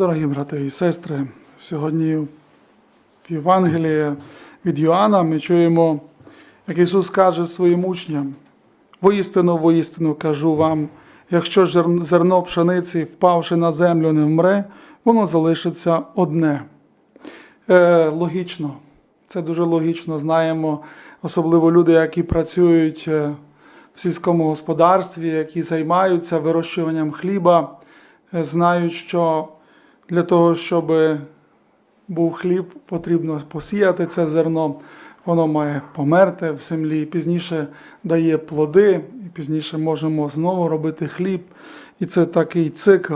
Дорогі брати і сестри, сьогодні в Євангелії від Йоанна ми чуємо, як Ісус каже своїм учням: воістину, воістину кажу вам, якщо зерно пшениці, впавши на землю, не вмре, воно залишиться одне. Е, логічно, це дуже логічно. Знаємо, особливо люди, які працюють е, в сільському господарстві, які займаються вирощуванням хліба, е, знають, що для того, щоб був хліб, потрібно посіяти це зерно, воно має померти в землі, пізніше дає плоди, і пізніше можемо знову робити хліб. І це такий цикл.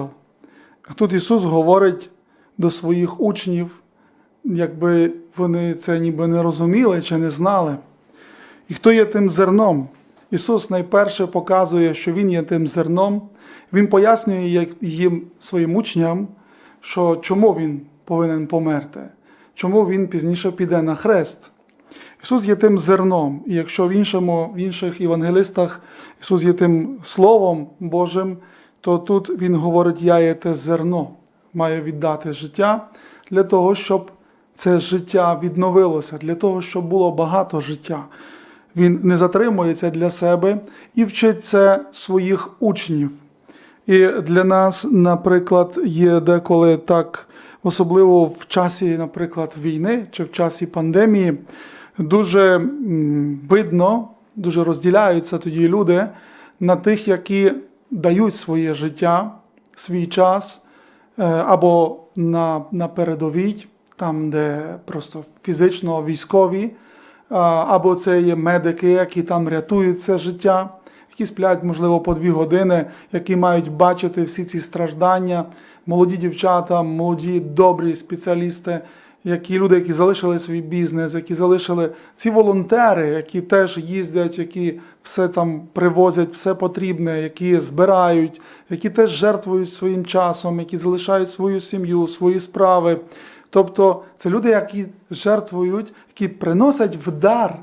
Тут Ісус говорить до своїх учнів, якби вони це ніби не розуміли чи не знали. І хто є тим зерном? Ісус найперше показує, що Він є тим зерном. Він пояснює їм своїм учням, що чому Він повинен померти, чому Він пізніше піде на хрест. Ісус є тим зерном, і якщо в, іншому, в інших євангелистах Ісус є тим Словом Божим, то тут Він говорить, я є те зерно, маю віддати життя для того, щоб це життя відновилося, для того, щоб було багато життя. Він не затримується для себе і вчить це своїх учнів. І для нас, наприклад, є деколи так, особливо в часі, наприклад, війни чи в часі пандемії, дуже видно, дуже розділяються тоді люди на тих, які дають своє життя, свій час е, або на, на передовій, там, де просто фізично військові, або це є медики, які там рятують це життя, які сплять, можливо, по дві години, які мають бачити всі ці страждання, молоді дівчата, молоді добрі спеціалісти, які люди, які залишили свій бізнес, які залишили ці волонтери, які теж їздять, які все там привозять, все потрібне, які збирають, які теж жертвують своїм часом, які залишають свою сім'ю, свої справи. Тобто це люди, які жертвують, які приносять в дар,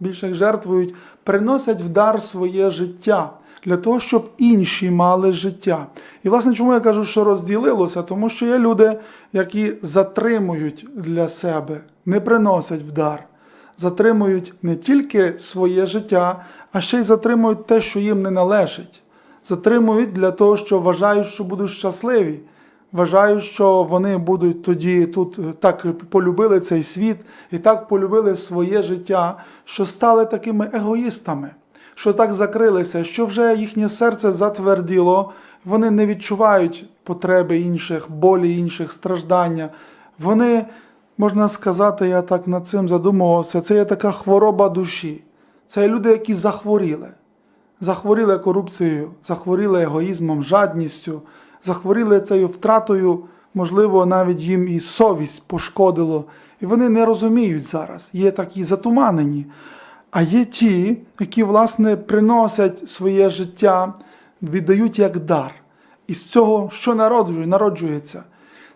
більше жертвують, приносять в дар своє життя для того, щоб інші мали життя. І власне, чому я кажу, що розділилося? Тому що є люди, які затримують для себе, не приносять в дар, затримують не тільки своє життя, а ще й затримують те, що їм не належить. Затримують для того, що вважають, що будуть щасливі. Вважаю, що вони будуть тоді тут е, так полюбили цей світ і так полюбили своє життя, що стали такими егоїстами, що так закрилися, що вже їхнє серце затверділо, вони не відчувають потреби інших, болі інших, страждання. Вони, можна сказати, я так над цим задумувався, це є така хвороба душі. Це люди, які захворіли захворіли корупцією, захворіли егоїзмом, жадністю, захворіли цією втратою, можливо, навіть їм і совість пошкодило. І вони не розуміють зараз, є такі затуманені. А є ті, які, власне, приносять своє життя, віддають як дар. І з цього що народжує? народжується?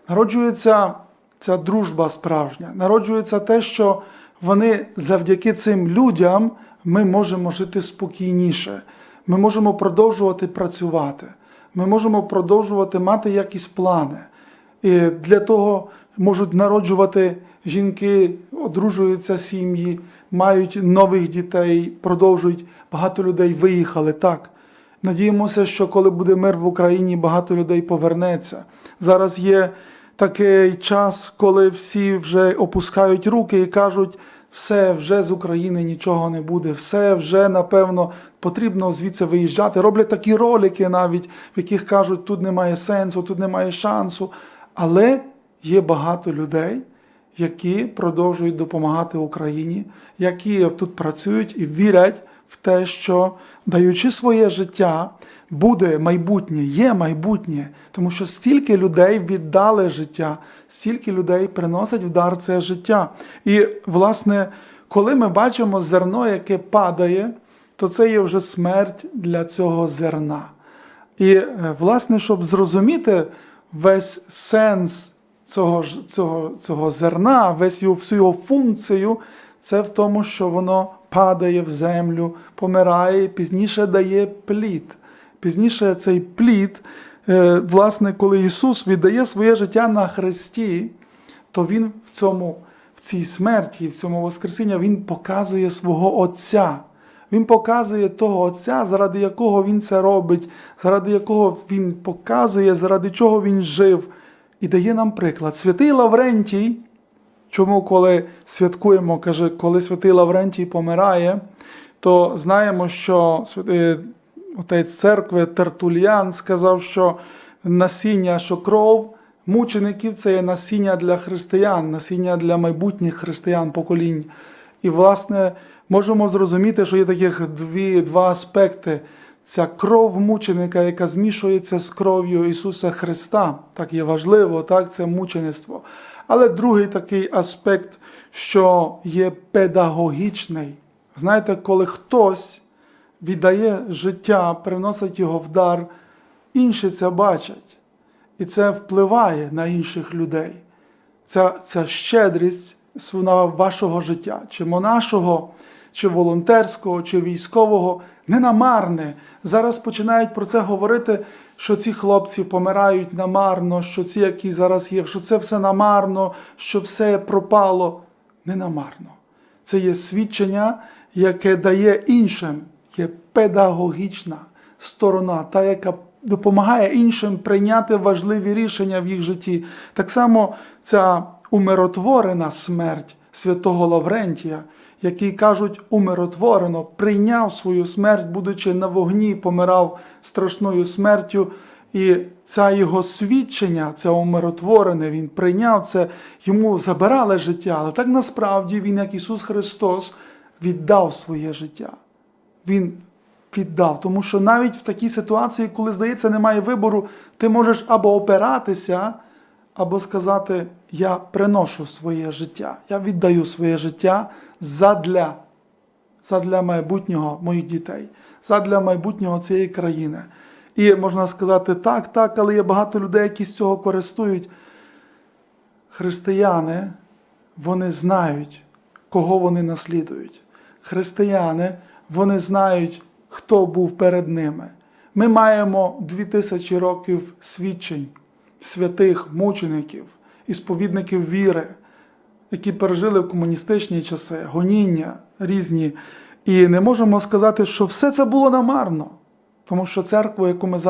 Народжується ця дружба справжня, народжується те, що вони завдяки цим людям ми можемо жити спокійніше, ми можемо продовжувати працювати, ми можемо продовжувати мати якісь плани. І для того можуть народжувати жінки, одружуються сім'ї, мають нових дітей, продовжують. Багато людей виїхали так. Надіємося, що коли буде мир в Україні, багато людей повернеться. Зараз є такий час, коли всі вже опускають руки і кажуть, все вже з України нічого не буде, все вже напевно потрібно звідси виїжджати. Роблять такі ролики навіть, в яких кажуть, тут немає сенсу, тут немає шансу. Але є багато людей, які продовжують допомагати Україні, які тут працюють і вірять в те, що даючи своє життя, буде майбутнє, є майбутнє, тому що стільки людей віддали життя, стільки людей приносять в дар це життя. І, власне, коли ми бачимо зерно, яке падає, то це є вже смерть для цього зерна. І, е, власне, щоб зрозуміти весь сенс цього, цього, цього зерна, весь його, всю його функцію, це в тому, що воно падає в землю, помирає, пізніше дає плід. Пізніше цей плід е, власне, коли Ісус віддає своє життя на Христі, то Він в цьому, в цій смерті, в цьому Воскресінні, Він показує свого Отця. Він показує того Отця, заради якого Він це робить, заради якого Він показує, заради чого Він жив. І дає нам приклад. Святий Лаврентій, чому коли святкуємо, каже, коли святий Лаврентій помирає, то знаємо, що святий отець церкви Тертуліан сказав, що насіння, що кров мучеників це є насіння для християн, насіння для майбутніх християн поколінь. І, власне, можемо зрозуміти, що є таких дві, два аспекти. Ця кров мученика, яка змішується з кров'ю Ісуса Христа, так є важливо, так, це мучеництво. Але другий такий аспект, що є педагогічний. Знаєте, коли хтось віддає життя, приносить його в дар, інші це бачать. І це впливає на інших людей. Ця, ця щедрість вашого життя, чи монашого, чи волонтерського, чи військового, не намарне. Зараз починають про це говорити, що ці хлопці помирають намарно, що ці, які зараз є, що це все намарно, що все пропало. Не намарно. Це є свідчення, яке дає іншим, є педагогічна сторона, та, яка допомагає іншим прийняти важливі рішення в їх житті. Так само ця умиротворена смерть святого Лаврентія, який кажуть, умиротворено, прийняв свою смерть, будучи на вогні, помирав страшною смертю. І це його свідчення, це умиротворене, він прийняв це, йому забирали життя, але так насправді він, як Ісус Христос, віддав своє життя. Він віддав. Тому що навіть в такій ситуації, коли, здається, немає вибору, ти можеш або опиратися, або сказати: Я приношу своє життя, я віддаю своє життя задля, задля майбутнього моїх дітей, задля майбутнього цієї країни. І можна сказати, так, так, але є багато людей, які з цього користують. Християни, вони знають, кого вони наслідують. Християни, вони знають, хто був перед ними. Ми маємо дві тисячі років свідчень святих мучеників і сповідників віри, які пережили в комуністичні часи, гоніння різні. І не можемо сказати, що все це було намарно, тому що церкву, яку ми